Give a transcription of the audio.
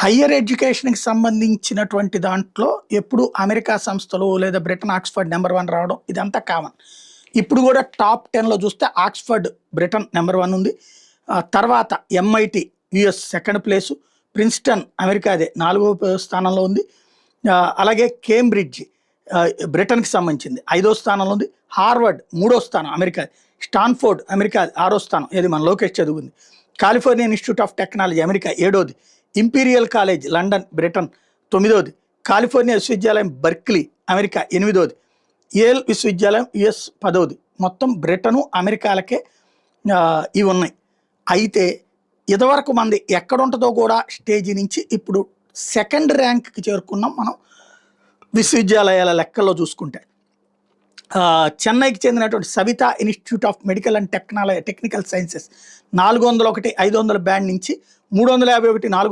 Higher ఎడ్యుకేషన్కి సంబంధించినటువంటి దాంట్లో ఎప్పుడు అమెరికా సంస్థలు లేదా బ్రిటన్ ఆక్స్ఫర్డ్ నెంబర్ వన్ రావడం ఇదంతా కామన్. ఇప్పుడు కూడా టాప్ టెన్లో చూస్తే ఆక్స్ఫర్డ్ బ్రిటన్ నెంబర్ వన్ ఉంది. తర్వాత MIT US second place. Princeton అమెరికాదే నాలుగో స్థానంలో ఉంది. అలాగే కేంబ్రిడ్జ్ బ్రిటన్కి సంబంధించింది ఐదో స్థానంలో ఉంది. హార్వర్డ్ మూడో స్థానం అమెరికా స్టాన్ఫోర్డ్ అమెరికా ఆరో స్థానం ఏది మన లోకేష్ చదువుకుంది. California Institute of Technology America ఏడోది. Imperial College London Britain తొమ్మిదోది. కాలిఫోర్నియా విశ్వవిద్యాలయం బర్క్లీ అమెరికా ఎనిమిదోది. ఏల్ విశ్వవిద్యాలయం యుఎస్ పదోది. మొత్తం బ్రిటను అమెరికాలకే ఇవి ఉన్నాయి. అయితే ఇదివరకు మంది ఎక్కడుంటుందో కూడా స్టేజీ నుంచి ఇప్పుడు సెకండ్ ర్యాంక్కి చేరుకున్నాం మనం విశ్వవిద్యాలయాల లెక్కల్లో చూసుకుంటే. చెన్నైకి చెందినటువంటి Saveetha Institute of Medical and Technology Technical Sciences నాలుగు వందల ఒకటి ఐదు వందల బ్యాండ్ నుంచి మూడు వందల యాభై ఒకటి నాలుగు